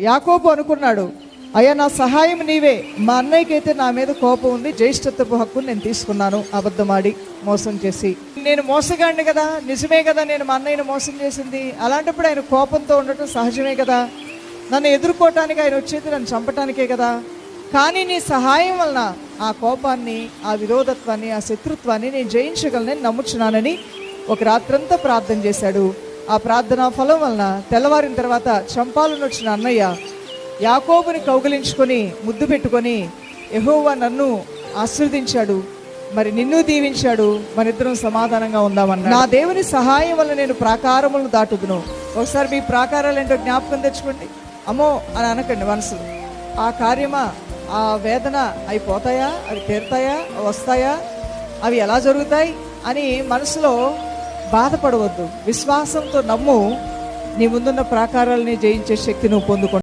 యాకోబు అనుకున్నాడు అయ్యా నా సహాయం నీవే. మా అన్నయ్యకైతే నా మీద కోపం ఉంది. జ్యేష్ఠత్వపు హక్కును నేను తీసుకున్నాను. అబద్ధమాడి మోసం చేసి నేను మోసగాడిని కదా. నిజమే కదా నేను మా అన్నయ్యను మోసం చేసింది. అలాంటప్పుడు ఆయన కోపంతో ఉండటం సహజమే కదా. నన్ను ఎదుర్కోవటానికి ఆయన వచ్చేది నన్ను చంపటానికే కదా. కానీ నీ సహాయం వలన ఆ కోపాన్ని ఆ విరోధత్వాన్ని ఆ శత్రుత్వాన్ని నేను జయించగలనని నమ్ముచున్నానని ఒక రాత్రంతా ప్రార్థన చేశాడు. ఆ ప్రార్థన ఫలం వలన తెల్లవారిన తర్వాత చంపాలని వచ్చిన అన్నయ్య యాకోబుని కౌగిలించుకొని ముద్దు పెట్టుకొని ఎహోవా నన్ను ఆశీర్వదించాడు మరి నిన్ను దీవించాడు మనిద్దరం సమాధానంగా ఉందామన్నా నా దేవుని సహాయం వల్ల నేను ప్రాకారములను దాటుదును. ఒకసారి మీ ప్రాకారాలు ఏంటో జ్ఞాపకం తెచ్చుకోండి. అమ్మో అని అనకండి మనసు. ఆ కార్యమా ఆ వేదన అవి పోతాయా అవి తీరుతాయా అవి వస్తాయా అవి ఎలా జరుగుతాయి అని మనసులో బాధపడవద్దు. విశ్వాసంతో నమ్ము నీ ముందున్న ప్రాకారాలని జయించే శక్తి నువ్వు పొందుకో